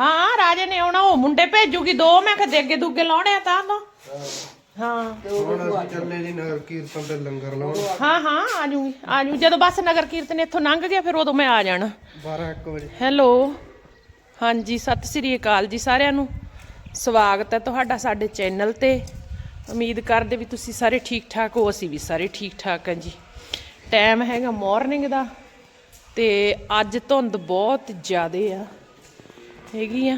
ਹਾਂ ਰਾਜੇ ਨੇ ਆਉਣਾ ਉਹ ਮੁੰਡੇ ਭੇਜੂਗੀ ਦੋ ਮੈਂ ਕਿਹਾ ਦੇ ਅੱਗੇ ਦੁੱਗੇ ਲਾਉਣੇ ਆ ਤਾਂ ਲੋ ਹਾਂ। ਹੁਣ ਅਸੀਂ ਚੱਲੇ ਜੀ ਨਗਰ ਕੀਰਤਨ ਤੇ ਲੰਗਰ ਲਾਉਣ। ਹਾਂ ਹਾਂ ਆ ਜੂਗੀ ਆ ਜੂ ਜਦੋਂ ਬਸ ਨਗਰ ਕੀਰਤਨ ਇੱਥੋਂ ਲੰਘ ਗਿਆ ਫਿਰ ਉਦੋਂ ਮੈਂ ਆ ਜਾਣਾ। 12 1 ਵਜੇ। ਹੈਲੋ। ਹਾਂਜੀ ਸਤਿ ਸ੍ਰੀ ਅਕਾਲ ਜੀ ਸਾਰਿਆਂ ਨੂੰ। ਸਵਾਗਤ ਹੈ ਤੁਹਾਡਾ ਸਾਡੇ ਚੈਨਲ ਤੇ। ਉਮੀਦ ਕਰਦੇ ਵੀ ਤੁਸੀਂ ਸਾਰੇ ਠੀਕ ਠਾਕ ਹੋ ਅਸੀਂ ਵੀ ਸਾਰੇ ਠੀਕ ਠਾਕ ਹਾਂ ਜੀ। ਟਾਈਮ ਹੈਗਾ ਮਾਰਨਿੰਗ ਦਾ ਤੇ ਅੱਜ ਧੁੰਦ ਬਹੁਤ ਜ਼ਿਆਦੇ ਆ। ਹੈਗੀ ਆ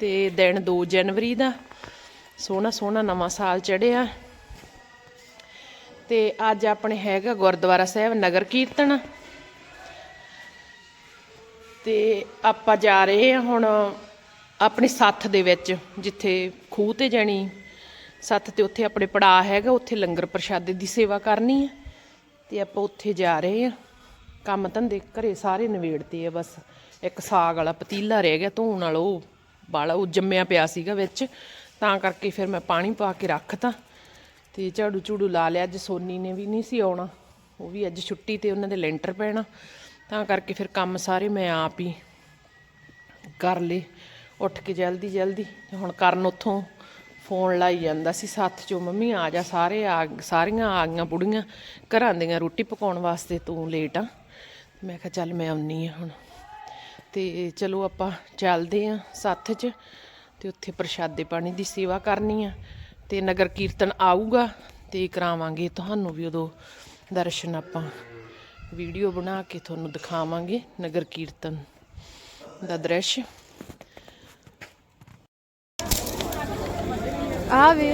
ਤੇ ਦਿਨ 2 ਜਨਵਰੀ ਦਾ। ਸੋਹਣਾ ਸੋਹਣਾ ਨਵਾਂ ਸਾਲ ਚੜਿਆ। ਤੇ ਅੱਜ ਆਪਣੇ ਹੈਗਾ ਗੁਰਦੁਆਰਾ ਸਾਹਿਬ ਨਗਰ ਕੀਰਤਨ। ਤੇ ਆਪਾਂ ਜਾ ਰਹੇ ਹਾਂ ਹੁਣ ਆਪਣੀ ਸੱਥ ਦੇ ਵਿੱਚ, ਜਿੱਥੇ ਖੂਹ ਤੇ ਜਾਣੀ। ਸੱਥ ਤੇ ਉੱਥੇ ਆਪਣੇ ਪੜਾ ਹੈਗਾ, ਉੱਥੇ ਲੰਗਰ ਪ੍ਰਸ਼ਾਦੇ ਦੀ ਸੇਵਾ ਕਰਨੀ ਹੈ ਤੇ ਆਪਾਂ ਉੱਥੇ ਜਾ ਰਹੇ ਹਾਂ। ਕੰਮ ਧੰਦੇ ਘਰੇ ਸਾਰੇ ਨਵੇੜਤੇ ਆ ਬਸ। ਇੱਕ ਸਾਗ ਵਾਲਾ ਪਤੀਲਾ ਰਹਿ ਗਿਆ ਧੋਣ ਵਾਲਾ ਉਹ ਬਾਲਾ ਉਹ ਜੰਮਿਆ ਪਿਆ ਸੀਗਾ ਵਿੱਚ। ਤਾਂ ਕਰਕੇ ਫਿਰ ਮੈਂ ਪਾਣੀ ਪਾ ਕੇ ਰੱਖਤਾ ਤੇ ਝਾੜੂ ਝੂੜੂ ਲਾ ਲਿਆ। ਅੱਜ ਸੋਨੀ ਨੇ ਵੀ ਨਹੀਂ ਸੀ ਆਉਣਾ। ਉਹ ਵੀ ਅੱਜ ਛੁੱਟੀ ਤੇ ਉਹਨਾਂ ਦੇ ਲੈਂਟਰ ਪੈਣਾ। ਤਾਂ ਕਰਕੇ ਫਿਰ ਕੰਮ ਸਾਰੇ ਮੈਂ ਆਪ ਹੀ ਕਰ ਲਏ। ਉੱਠ ਕੇ ਜਲਦੀ ਜਲਦੀ ਹੁਣ ਕਰਨ ਉੱਥੋਂ ਫੋਨ ਲਾਈ ਜਾਂਦਾ ਸੀ, ਸਾਥ ਚੋਂ ਮੰਮੀ, ਆ ਜਾ ਸਾਰੇ ਆ ਸਾਰੀਆਂ ਆ ਗਈਆਂ ਬੁੜੀਆਂ ਘਰਾਂ ਦੀਆਂ ਰੋਟੀ ਪਕਾਉਣ ਵਾਸਤੇ ਤੂੰ ਲੇਟ ਆ। ਮੈਂ ਕਿਹਾ, ਚੱਲ ਮੈਂ ਆਉਣੀ ਆ ਹੁਣ। ਤੇ ਚਲੋ ਆਪਾਂ ਚੱਲਦੇ ਆ ਸੱਥ 'ਚ ਤੇ ਉੱਥੇ ਪ੍ਰਸ਼ਾਦੇ ਪਾਣੀ ਦੀ ਸੇਵਾ ਕਰਨੀ ਆ ਤੇ ਨਗਰ ਕੀਰਤਨ ਆਊਗਾ ਤੇ ਕਰਾਵਾਂਗੇ ਤੁਹਾਨੂੰ ਵੀ ਉਦੋਂ ਦਰਸ਼ਨ ਆਪਾਂ। ਵੀਡੀਓ ਬਣਾ ਕੇ ਤੁਹਾਨੂੰ ਦਿਖਾਵਾਂਗੇ ਨਗਰ ਕੀਰਤਨ ਦਾ ਦ੍ਰਿਸ਼। ਆਵੇ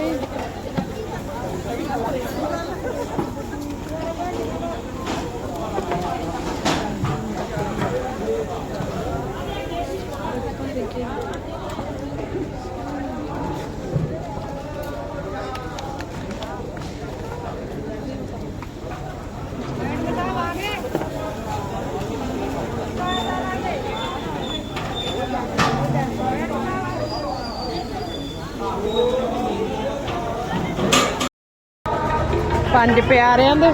ਪੰਜ ਪਿਆਰਿਆਂ ਦੇ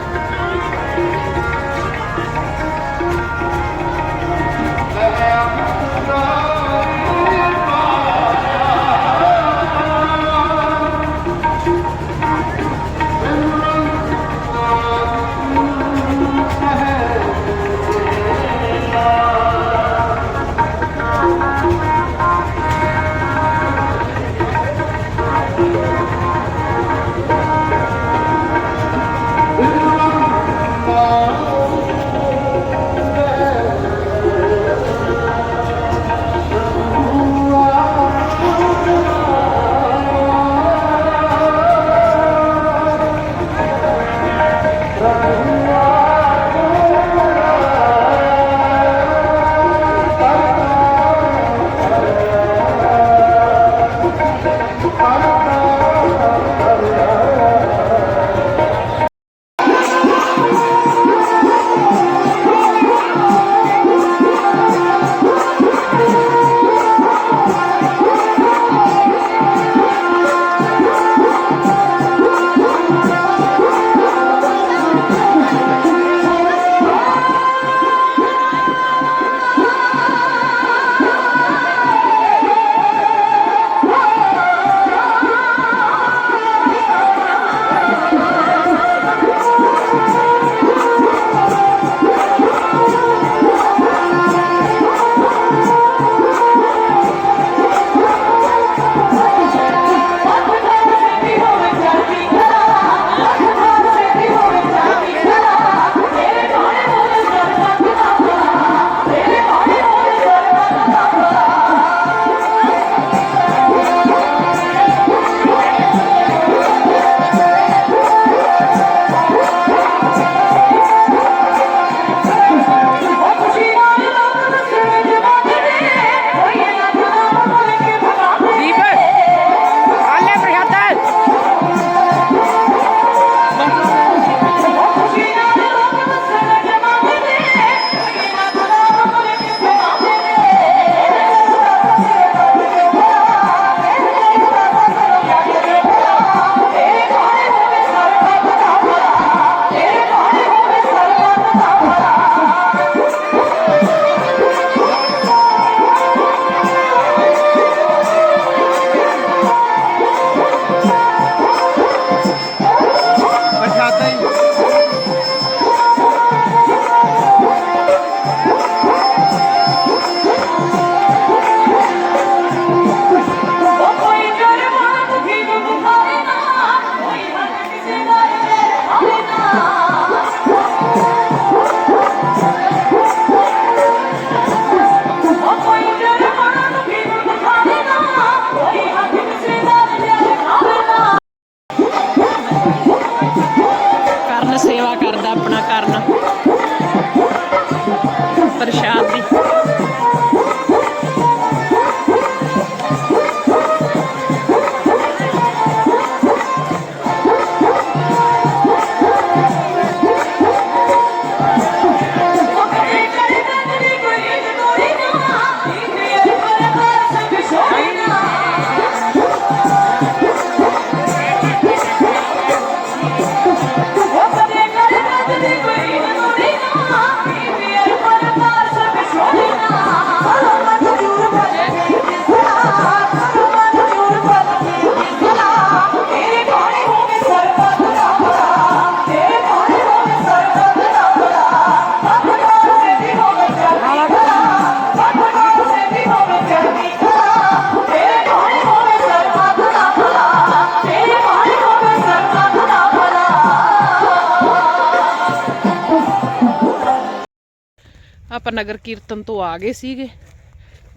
ਆਪਾਂ ਨਗਰ ਕੀਰਤਨ ਤੋਂ ਆ ਗਏ ਸੀਗੇ।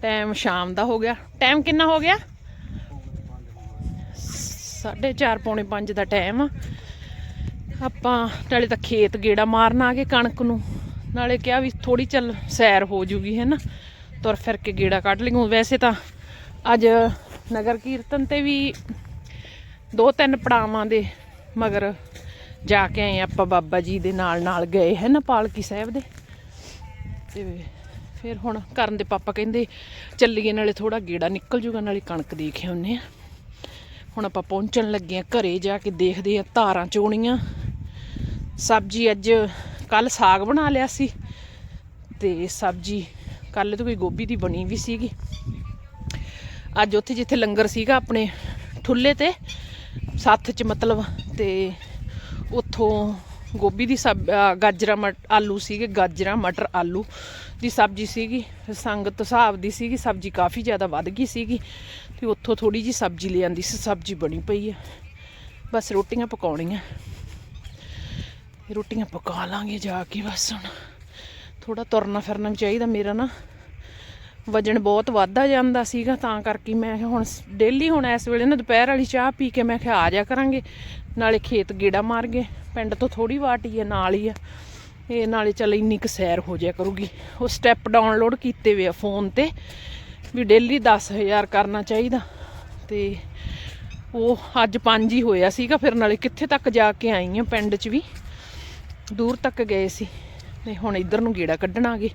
ਟਾਈਮ ਸ਼ਾਮ ਦਾ ਹੋ ਗਿਆ। ਟਾਈਮ ਕਿੰਨਾ ਹੋ ਗਿਆ? 4:30 ਪੌਣੇ 5 ਦਾ ਟਾਈਮ ਆ। ਆਪਾਂ ਨਾਲੇ ਤਾਂ ਖੇਤ ਗੇੜਾ ਮਾਰਨ ਆ ਗਏ ਕਣਕ ਨੂੰ। ਨਾਲੇ ਕਿਹਾ ਵੀ ਥੋੜੀ ਚੱਲ ਸੈਰ ਹੋ ਜੂਗੀ, ਹੈ ਨਾ? ਤੁਰ ਫਿਰ ਕੇ ਗੇੜਾ ਕੱਢ ਲਈਓ ਵੈਸੇ ਤਾਂ ਅੱਜ ਨਗਰ ਕੀਰਤਨ ਤੇ ਵੀ ਦੋ ਤਿੰਨ ਪੜਾਵਾਂ ਦੇ ਮਗਰ ਜਾ ਕੇ ਆਏ ਆਪਾਂ ਬਾਬਾ ਜੀ ਦੇ ਨਾਲ ਨਾਲ ਗਏ, ਹੈ ਨਾ, ਪਾਲਕੀ ਸਾਹਿਬ ਦੇ? ਤੇ ਫਿਰ ਹੁਣ ਕਰਨ ਦੇ ਪਾਪਾ ਕਹਿੰਦੇ ਚੱਲੀਏ, ਨਾਲੇ ਥੋੜਾ ਗੇੜਾ ਨਿਕਲ ਜੂਗਾ, ਨਾਲੇ ਕਣਕ ਦੇਖੇ ਆਉਂਦੇ ਆ ਹੁਣ ਆਪਾਂ ਪਹੁੰਚਣ ਲੱਗੇ ਆ ਘਰੇ ਜਾ ਕੇ ਦੇਖਦੇ ਆ ਧਾਰਾਂ ਚੋਣੀਆਂ। ਸਬਜ਼ੀ ਅੱਜ ਕੱਲ ਸਾਗ ਬਣਾ ਲਿਆ ਸੀ ਤੇ ਸਬਜ਼ੀ ਕੱਲ ਤੋਂ ਕੋਈ ਗੋਭੀ ਦੀ ਬਣੀ ਵੀ ਸੀਗੀ। ਅੱਜ ਉੱਥੇ ਜਿੱਥੇ ਲੰਗਰ ਸੀਗਾ ਆਪਣੇ ਠੁੱਲੇ ਤੇ, ਸੱਥ ਚ ਮਤਲਬ ਤੇ ਉੱਥੋਂ ਗੋਭੀ ਦੀ ਸਬ, ਅਹ, ਗਾਜਰਾਂ ਮਟ, ਆਲੂ ਸੀਗੇ, ਗਾਜਰਾਂ, ਮਟਰ, ਆਲੂ ਦੀ ਸਬਜ਼ੀ ਸੀਗੀ। ਸੰਗਤ ਹਿਸਾਬ ਦੀ ਸੀਗੀ, ਸਬਜ਼ੀ ਕਾਫੀ ਜ਼ਿਆਦਾ ਵੱਧ ਗਈ ਸੀਗੀ ਤੇ ਉੱਥੋਂ ਥੋੜੀ ਜੀ ਸਬਜ਼ੀ ਲੈ ਆਂਦੀ ਸੀ, ਸਬਜ਼ੀ ਬਣੀ ਪਈ ਆ। ਬਸ ਰੋਟੀਆਂ ਪਕਾਉਣੀਆਂ। ਰੋਟੀਆਂ ਪਕਾ ਲਾਂਗੇ ਜਾ ਕੇ ਬਸ ਹੁਣ। ਥੋੜਾ ਤੁਰਨਾ ਫਿਰਨਾ ਵੀ ਚਾਹੀਦਾ ਮੇਰਾ ਨਾ। ਵਜਨ ਬਹੁਤ ਵੱਧਦਾ ਜਾਂਦਾ ਸੀਗਾ, ਤਾਂ ਕਰਕੇ ਮੈਂ ਹੁਣ ਡੇਲੀ ਹੁਣ ਇਸ ਵੇਲੇ ਨਾ ਦੁਪਹਿਰ ਵਾਲੀ ਚਾਹ ਪੀ ਕੇ ਮੈਂ ਕਿਹਾ ਆ ਜਾ ਕਰਾਂਗੇ। ਨਾਲੇ ਖੇਤ ਗੇੜਾ ਮਾਰ ਗਏ, ਪਿੰਡ ਤੋਂ ਥੋੜੀ ਵਾਟੀ ਆ, ਨਾਲ ਹੀ ਆ। ਇਹ ਨਾਲੇ ਚੱਲ ਇੰਨੀ ਕੁ ਸੈਰ ਹੋ ਜਾਇਆ ਕਰੂਗੀ। ਉਹ ਸਟੈਪ ਡਾਊਨਲੋਡ ਕੀਤੇ ਵੇ ਆ ਫੋਨ ਤੇ, ਵੀ ਡੇਲੀ 10000 ਕਰਨਾ ਚਾਹੀਦਾ। ਤੇ ਉਹ ਅੱਜ ਪੰਜ ਹੀ ਹੋਇਆ ਸੀਗਾ, ਫਿਰ ਨਾਲੇ ਕਿੱਥੇ ਤੱਕ ਜਾ ਕੇ ਆਈ ਆ ਪਿੰਡ 'ਚ ਵੀ? ਦੂਰ ਤੱਕ ਗਏ ਸੀ। ਤੇ ਹੁਣ ਇੱਧਰ ਨੂੰ ਗੇੜਾ ਕੱਢਣਾਗੇ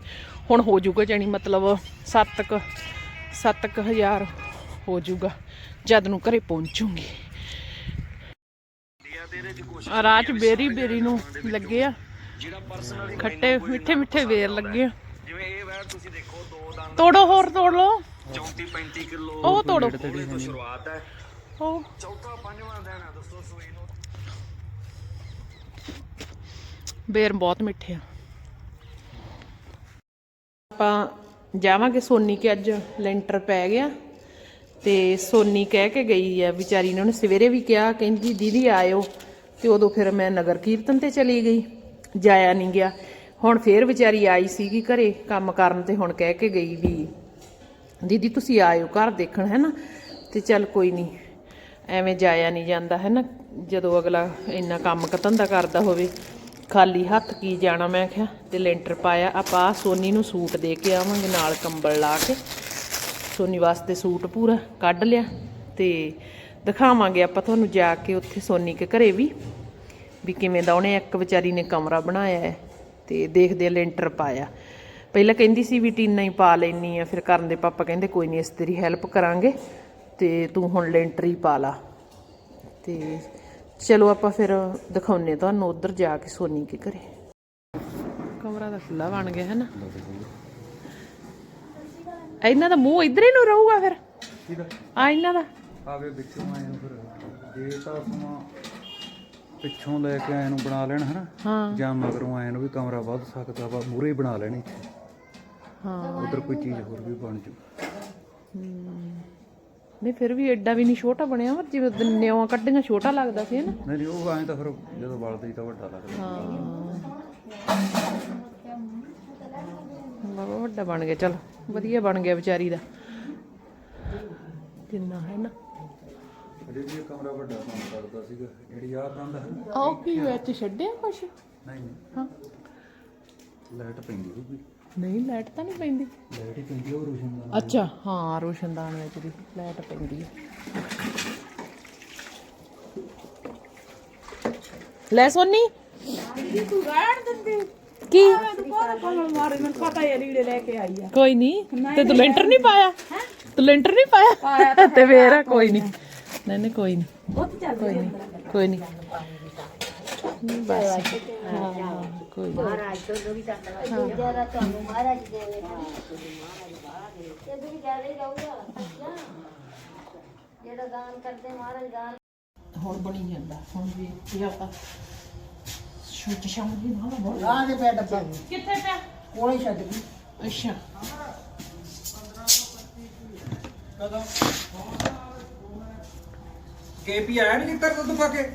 ਹੁਣ ਹੋ ਜਾਊਗਾ ਜਾਣੀ ਮਤਲਬ 7 ਕ 7 ਕ ਹਜ਼ਾਰ ਹੋ ਜਾਊਗਾ, ਜਦ ਨੂੰ ਘਰੇ ਪਹੁੰਚੂਗੀ। ਰਾਜ ਬੇਰੀ ਬੇਰੀ ਨੂੰ ਲੱਗੇ ਆ। ਖੱਟੇ ਮਿੱਠੇ ਮਿੱਠੇ ਵੇਰ ਲੱਗੇ ਆ। ਜਿਵੇਂ ਇਹ ਵੈਰ ਤੁਸੀਂ ਦੇਖੋ ਦੋ ਦੰਦ ਤੋੜੋ ਹੋਰ ਤੋੜ ਲਓ। 34 35 ਕਿਲੋ ਉਹ ਤੋੜੋ। ਉਹਦੇ ਤੋਂ ਸ਼ੁਰੂਆਤ ਹੈ ਉਹ। ਚੌਥਾ ਪੰਜਵਾਂ ਦਿਨ ਹੈ ਦੋਸਤੋ ਸੂਈ ਨੂੰ ਬੇਰ ਬਹੁਤ ਮਿੱਠੇ ਆ। ਆਪਾਂ ਜਾਵਾਂਗੇ, ਸੋਨੀ ਕੇ ਅੱਜ ਲੈਂਟਰ ਪੈ ਗਿਆ ਤੇ ਸੋਨੀ ਕਹਿ ਕੇ ਗਈ ਆ, ਵਿਚਾਰੀ ਨੇ ਉਹਨੇ ਸਵੇਰੇ ਵੀ ਕਿਹਾ, ਕਹਿੰਦੀ, ਦੀਦੀ ਆਇਓ। ਤੇ ਉਦੋਂ ਫਿਰ ਮੈਂ ਨਗਰ ਕੀਰਤਨ ਤੇ ਚਲੀ ਗਈ, ਜਾਇਆ ਨਹੀਂ ਗਿਆ। ਹੁਣ ਫੇਰ ਵਿਚਾਰੀ ਆਈ ਸੀਗੀ ਘਰੇ, ਕੰਮ ਕਰਨ ਤੇ ਹੁਣ ਕਹਿ ਕੇ ਗਈ ਵੀ, ਦੀਦੀ, ਤੁਸੀਂ ਆਇਓ, ਘਰ ਦੇਖਣ ਹੈ ਨਾ ਤੇ ਚੱਲ ਕੋਈ ਨਹੀਂ ਐਵੇਂ ਜਾਇਆ ਨਹੀਂ ਜਾਂਦਾ ਹੈ ਨਾ ਜਦੋਂ ਅਗਲਾ ਇੰਨਾ ਕੰਮ ਕਤੰਦਾ ਕਰਦਾ ਹੋਵੇ ਖਾਲੀ ਹੱਥ ਕੀ ਜਾਣਾ? ਮੈਂ ਕਿਹਾ, ਤੇ ਲੈਂਟਰ ਪਾਇਆ, ਆਪਾਂ ਆਹ ਸੋਨੀ ਨੂੰ ਸੂਟ ਦੇ ਕੇ ਆਵਾਂਗੇ ਨਾਲ ਕੰਬਲ ਲਾ ਕੇ। ਸੋਨੀ ਵਾਸਤੇ ਸੂਟ ਪੂਰਾ ਕੱਢ ਲਿਆ ਤੇ ਦਿਖਾਵਾਂਗੇ ਆਪਾਂ ਤੁਹਾਨੂੰ ਜਾ ਕੇ ਉੱਥੇ ਸੋਨੀ ਕੇ ਘਰੇ ਵੀ ਵੀ ਕਿਵੇਂ ਦਾ ਉਹਨੇ ਇੱਕ ਵਿਚਾਰੀ ਨੇ ਕਮਰਾ ਬਣਾਇਆ ਹੈ ਤੇ ਦੇਖਦੇ ਆ ਲੈਂਟਰ ਪਾਇਆ। ਪਹਿਲਾਂ ਕਹਿੰਦੀ ਸੀ ਵੀ ਟੀਨਾ ਹੀ ਪਾ ਲੈਣੀ ਆ ਫਿਰ ਕਰਨ ਦੇ ਪਾਪਾ ਕਹਿੰਦੇ ਕੋਈ ਨਹੀਂ ਇਸ ਤੇਰੀ ਹੈਲਪ ਕਰਾਂਗੇ ਤੇ ਤੂੰ ਹੁਣ ਲੈਂਟਰ ਹੀ ਪਾ ਲਾ। ਤੇ ਚਲੋ ਆਪਾਂ ਫਿਰ ਦਿਖਾਉਨੇ ਤੁਹਾਨੂੰ ਉਧਰ ਜਾ ਕੇ ਸੋਨੀ ਕੇ ਘਰੇ ਕਮਰਾ ਤਾਂ ਖੁੱਲਾ ਬਣ ਗਿਆ ਹੈ ਨਾ? ਇਹਨਾਂ ਦਾ ਮੂੰਹ ਇਧਰ ਹੀ ਨੂੰ ਰਹੂਗਾ ਫਿਰ? ਆ ਇਹਨਾਂ ਦਾ। ਆਵੇ ਵਿੱਚੋਂ ਆਏ ਨੂੰ ਫਿਰ। ਜੇ ਤਾਂ ਆਪਾਂ ਪਿੱਛੋਂ ਲੈ ਕੇ ਆਏ ਨੂੰ ਬਣਾ ਲੈਣ ਹਨਾ ਜਾਂ ਮਗਰੋਂ ਆਏ ਨੂੰ ਵੀ ਕਮਰਾ ਵੱਧ ਸਕਦਾ ਵਾ ਮੂਰੇ ਹੀ ਬਣਾ ਲੈਣ ਹਾਂ। ਉਧਰ ਕੋਈ ਚੀਜ਼ ਹੋਰ ਵੀ ਬਣ ਜੂ। ਨਹੀਂ ਫਿਰ ਵੀ ਐਡਾ ਵੀ ਨਹੀਂ ਛੋਟਾ ਬਣਿਆ ਵਾ ਜਿਵੇਂ ਉਦੋਂ ਨਿਉਆਂ ਕੱਢੀਆਂ ਛੋਟਾ ਲੱਗਦਾ ਸੀ ਨਾ? ਨਹੀਂ ਨਹੀਂ ਉਹ ਆਏ ਤਾਂ ਫਿਰ ਜਦੋਂ ਵਲਦੀ ਤਾਂ ਵੱਡਾ ਲੱਗਦਾ ਬਾਬਾ ਵੱਡਾ ਬਣ ਗਿਆ ਚਲ ਵਧੀਆ ਬਣ ਗਿਆ ਵਿਚਾਰੀ ਦਾ। ਕਿੰਨਾ ਹੈ ਨਾ? ਅਜੇ ਵੀ ਇਹ ਕਮਰਾ ਵੱਡਾ ਕੰਮ ਕਰਦਾ ਸੀਗਾ ਜਿਹੜੀ ਆਹ ਕੰਧ ਹੈ ਨਾ, ਆਹ ਕੀ ਵਿੱਚ ਛੱਡਿਆ ਕੁਛ? ਨਹੀਂ ਨਹੀਂ। ਹਾਂ। ਲਾਈਟ ਪੈਂਦੀ ਹੋਊਗੀ। ਨਹੀਂ ਲਾਈਟ ਤਾਂ ਨਹੀਂ ਪੈਂਦੀ। ਲਾਈਟ ਹੀ ਪੈਂਦੀ ਉਹ ਰੋਸ਼ਨ ਦਾ। ਅੱਛਾ ਹਾਂ ਰੋਸ਼ਨਦਾਨ ਵਿੱਚ ਦੀ ਲਾਈਟ ਪੈਂਦੀ ਹੈ ਲੈ ਸੋਨੀ। ਤੂੰ ਰਹਿਣ ਦਿੰਦੀ ਕੀ? ਤੂੰ ਕੋਣ ਕੋਣ ਮਾਰੇ ਮੈਨੂੰ ਪਤਾ ਹੀ ਆ ਲੀੜੇ ਲੈ ਕੇ ਆਈ ਆ ਕੋਈ ਨਹੀਂ ਤੇ ਤੂੰ ਲੈਂਟਰ ਨਹੀਂ ਪਾਇਆ? ਤੂੰ ਲੈਂਟਰ ਨਹੀਂ ਪਾਇਆ? ਤੇ ਫੇਰ ਕੋਈ ਨਹੀਂ। ਨਹੀਂ ਨਹੀਂ ਕੋਈ ਨਹੀਂ। ਕੋਈ ਨਹੀਂ ਕੋਈ ਨਹੀਂ। ਬਸ ਹਾਂ। ਕੋਈ ਨਹੀਂ ਮਹਾਰਾਜ ਤੋਂ ਵੀ ਤਾਂ ਜ਼ਿਆਦਾ ਤੁਹਾਨੂੰ ਮਹਾਰਾਜ ਦੇਵੇ ਤੇ ਵੀ ਜ਼ਿਆਦਾ ਹੀ ਰਹੂਗਾ ਅੱਛਾ ਜਿਹੜਾ ਦਾਨ ਕਰਦੇ ਮਹਾਰਾਜ ਦਾਨ ਹੁਣ ਬਣੀ ਜਾਂਦਾ ਹੁਣ ਵੀ ਇਹ ਆਪਾਂ ਸ਼ੁੱਚ ਸ਼ਾਮ ਦੀ ਨਾ ਬਹੁਤ ਆ ਦੇ ਪਿਆ ਡੱਬਾ ਕਿੱਥੇ ਪਿਆ ਕੋਲੇ ਛੱਡ ਗਈ ਅੱਛਾ ਕੇਪੀ ਆਇਆ ਨਹੀਂ ਕਿੱਧਰ ਦੁੱਧ ਪਾ ਕੇ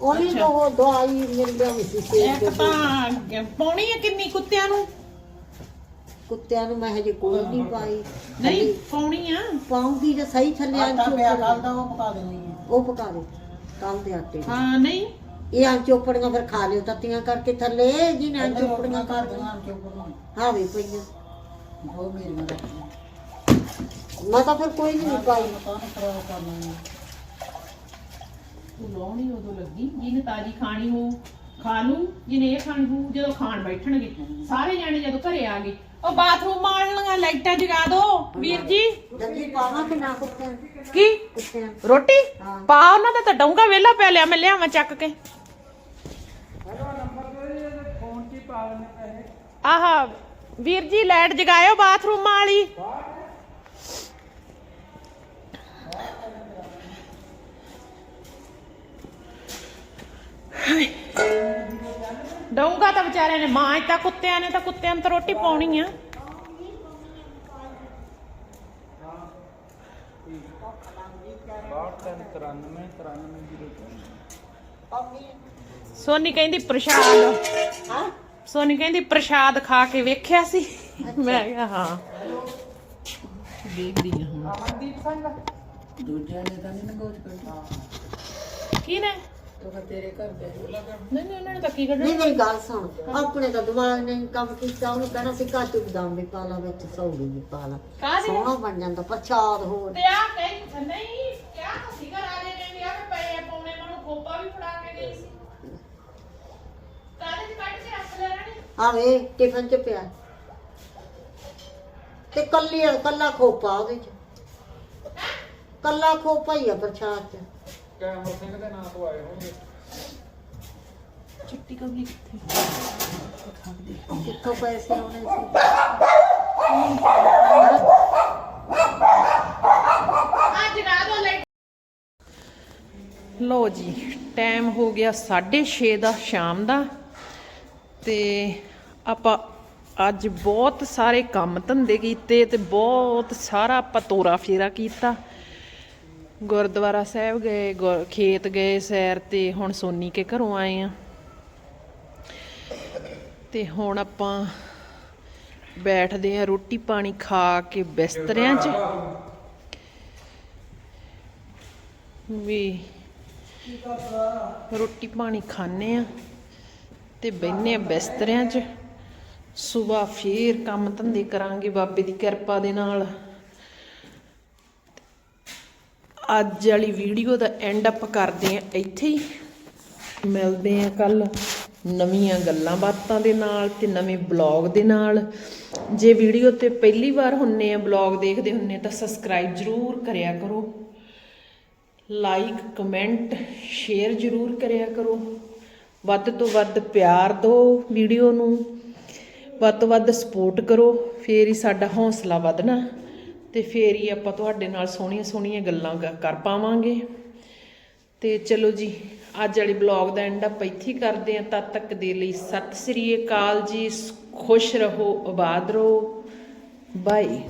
ਉਹਨੇ ਤਾਂ ਉਹ ਦਵਾਈ ਮਿਲ ਗਈ ਸੀ ਸੇਬ ਇੱਕ ਤਾਂ ਪਾਉਣੀ ਹੈ ਕਿੰਨੀ ਕੁੱਤਿਆਂ ਨੂੰ? ਕੁੱਤਿਆਂ ਨੂੰ ਮੈਂ ਹਜੇ ਕੋਈ ਨਹੀਂ ਪਾਈ। ਨਹੀਂ ਪਾਉਣੀ ਆ। ਪਾਉਂਗੀ ਜੇ ਸਹੀ ਥੱਲੇ ਆਂ ਪਿਆ ਕੱਲ ਦਾ ਉਹ ਪਕਾ ਦੇਣੀ ਹੈ ਉਹ ਪਕਾ ਦੇ ਕੱਲ ਦੇ ਆਟੇ ਦੀ। ਹਾਂ ਨਹੀਂ। ਇਹ ਆਂ ਚੋਪੜੀਆਂ ਫਿਰ ਖਾ ਲਿਓ ਤੱਤੀਆਂ ਕਰਕੇ ਥੱਲੇ ਜਿਹਨੇ ਚੋਪੜੀਆਂ ਕਰ ਦੀਆਂ ਚੁੱਪ ਹਾਂ ਵੀ ਪਈਆਂ। ਉਹ ਮੇਰੀਆਂ ਦਾ ਮੈਂ ਤਾਂ ਫਿਰ ਕੋਈ ਨਹੀਂ ਪਾਈ। ਤਾਂ ਖਰਾਬ ਕਰਨਾ ਤੂੰ ਲਾਉਣੀ ਉਦੋਂ ਲੱਗੀ ਜਿਹਨੇ ਤਾਜੀ ਖਾਣੀ ਹੋ ਖਾ ਲੂ ਜਿਹਨੇ ਇਹ ਖਾਣੀ ਹੋ ਜਦੋਂ ਖਾਣ ਬੈਠਣਗੇ ਸਾਰੇ ਜਾਣੇ ਜਦੋਂ ਘਰੇ ਆ ਗਏ ਉਹ ਬਾਥਰੂਮ ਮਾਰਨ ਲੀਆਂ ਲਾਈਟਾਂ ਜਗਾ ਦੋ ਵੀਰ ਜੀ। ਜੱਗੀ ਪਾਵਾਂ ਕਿ ਨਾ ਕੁੱਤਿਆਂ ਕੀ? ਕੁੱਤਿਆਂ ਰੋਟੀ। ਪਾ ਉਹਨਾਂ ਦਾ ਤਾਂ ਡੌਂਗਾ ਵੇਲਾ ਪੈ ਲਿਆ ਮੈਂ ਲਿਆਵਾਂ ਚੱਕ ਕੇ। ਆਹਾ ਵੀਰ ਜੀ ਲਾਈਟ ਜਗਾਇਓ ਬਾਥਰੂਮ ਵਾਲੀ। ਡੌਂਗਾ ਤਾਂ ਵਿਚਾਰਿਆਂ ਨੇ ਮਾਂ ਤਾਂ ਕੁੱਤਿਆਂ ਨੇ ਤਾਂ ਕੁੱਤਿਆਂ ਨੂੰ ਤਾਂ ਰੋਟੀ ਪਾਉਣੀ ਆ। ਸੋਨੀ ਕਹਿੰਦੀ ਪ੍ਰਸ਼ਾਦ। ਹਾਂ? ਸੋਨੀ ਕਹਿੰਦੀ ਪ੍ਰਸ਼ਾਦ ਖਾ ਕੇ ਵੇਖਿਆ ਸੀ। ਮੈਂ ਕਿਹਾ ਹਾਂ। ਦੇਖਦੀ ਹਾਂ ਹੁਣ। ਦੂਜਿਆਂ ਨੇ ਤਾਂ ਨਹੀਂ ਨਗੋਚ ਕਰਦਾ ਕੀ ਨੇ ਉਹ ਤਾਂ ਤੇਰੇ ਘਰ ਦੇ ਨਹੀਂ ਨਹੀਂ ਉਹਨਾਂ ਨੇ ਤਾਂ ਕੀ ਨਹੀਂ ਕੱਢਣਾ? ਨਹੀਂ ਗੱਲ ਸੁਣ। ਆਪਣੇ ਤਾਂ ਦਿਮਾਗ ਨੇ ਕੰਮ ਕੀਤਾ ਉਹਨੂੰ ਕਹਿਣਾ ਸੀ ਬਦਾਮ ਵੀ ਪਾ ਲਾ ਵਿੱਚ ਸੌਗੀ ਵੀ ਪਾ ਲਾ। ਕਾਹਦੇ? ਸੋਹਣਾ ਬਣ ਜਾਂਦਾ ਪ੍ਰਸ਼ਾਦ ਹੋਰ। ਤੇ ਆ ਕਹੀ ਨਹੀਂ ਕਿਆ ਤਾਂ ਸੀਗਾ ਰਾਜੇ ਨੇ ਵੀ ਆ ਵੀ ਪਏ ਆ ਪੌਣੇ ਨੂੰ ਖੋਪਾ ਵੀ ਫੜਾ ਕੇ ਗਈ ਸੀ। ਕਾਹਦੇ ਚ ਕੱਢ ਕੇ ਰੱਖ ਲੈਣਾ ਨੇ? ਆਵੇ ਟਿਫਨ ਚ ਪਿਆ। ਤੇ ਕੱਲੀ ਕੱਲਾ ਖੋਪਾ ਉਹਦੇ ਚ। ਕੱਲਾ ਖੋਪਾ ਹੀ ਆ ਪ੍ਰਸ਼ਾਦ ਚ। ਕੈਮਰ ਸਿੰਘ ਦੇ ਨਾਂ ਤੋਂ ਆਏ ਹੋਣਗੇ। ਚਿੱਟੀ ਕਬਲੀ ਕਿੱਥੇ? ਕਿੱਥੋਂ ਪੈਸੇ ਆਉਣੇ ਸੀ। ਲੈ ਲੋ ਜੀ ਟਾਈਮ ਹੋ ਗਿਆ 6:30 ਦਾ ਸ਼ਾਮ ਦਾ। ਤੇ ਆਪਾਂ ਅੱਜ ਬਹੁਤ ਸਾਰੇ ਕੰਮ ਧੰਦੇ ਕੀਤੇ ਤੇ ਬਹੁਤ ਸਾਰਾ ਆਪਾਂ ਤੋਰਾ ਫੇਰਾ ਕੀਤਾ। ਗੁਰਦੁਆਰਾ ਸਾਹਿਬ ਗਏ ਗੁਰ- ਖੇਤ ਗਏ ਸੈਰ ਤੇ, ਹੁਣ ਸੋਨੀ ਕੇ ਘਰੋਂ ਆਏ ਆ। ਤੇ ਹੁਣ ਆਪਾਂ ਬੈਠਦੇ ਆ ਰੋਟੀ ਪਾਣੀ ਖਾ ਕੇ ਬਿਸਤਰਿਆਂ 'ਚ। ਵੀ ਰੋਟੀ ਪਾਣੀ ਖਾਣੇ ਆ ਤੇ ਬੈਠਨੇ ਆ ਬਿਸਤਰਿਆਂ 'ਚ। ਸਵੇਰ ਫੇਰ ਕੰਮ ਧੰਦੇ ਕਰਾਂਗੇ ਬਾਬੇ ਦੀ ਕਿਰਪਾ ਦੇ ਨਾਲ। ਅੱਜ ਵਾਲੀ ਵੀਡੀਓ ਦਾ ਐਂਡ ਅਪ ਕਰਦੇ ਆ ਇੱਥੇ ਹੀ। ਮਿਲਦੇ ਆ ਕੱਲ ਨਵੀਆਂ ਗੱਲਾਂ ਬਾਤਾਂ ਦੇ ਨਾਲ ਤੇ ਨਵੇਂ ਬਲੌਗ ਦੇ ਨਾਲ। ਜੇ ਵੀਡੀਓ ਤੇ ਪਹਿਲੀ ਵਾਰ ਹੁੰਨੇ ਆ ਬਲੌਗ ਦੇਖਦੇ ਹੁੰਨੇ ਤਾਂ ਸਬਸਕ੍ਰਾਈਬ ਜ਼ਰੂਰ ਕਰਿਆ ਕਰੋ। ਲਾਈਕ ਕਮੈਂਟ ਸ਼ੇਅਰ ਜ਼ਰੂਰ ਕਰਿਆ ਕਰੋ। ਵੱਧ ਤੋਂ ਵੱਧ ਪਿਆਰ ਦਿਓ ਵੀਡੀਓ ਨੂੰ। ਵੱਧ ਤੋਂ ਵੱਧ ਸਪੋਰਟ ਕਰੋ। ਫੇਰ ਹੀ ਸਾਡਾ ਹੌਸਲਾ ਵਧਣਾ। ਤੇ ਫੇਰ ਹੀ ਆਪਾਂ ਤੁਹਾਡੇ ਨਾਲ ਸੋਹਣੀਆਂ ਸੋਹਣੀਆਂ ਗੱਲਾਂ ਕ- ਕਰ ਪਾਵਾਂਗੇ। ਤੇ ਚਲੋ ਜੀ, ਅੱਜ ਵਾਲੇ ਬਲੌਗ ਦਾ ਐਂਡ ਆਪਾਂ ਇੱਥੇ ਕਰਦੇ ਹਾਂ। ਤਦ ਤੱਕ ਦੇ ਲਈ ਸਤਿ ਸ੍ਰੀ ਅਕਾਲ ਜੀ। ਖੁਸ਼ ਰਹੋ, ਆਬਾਦ ਰਹੋ। ਬਾਏ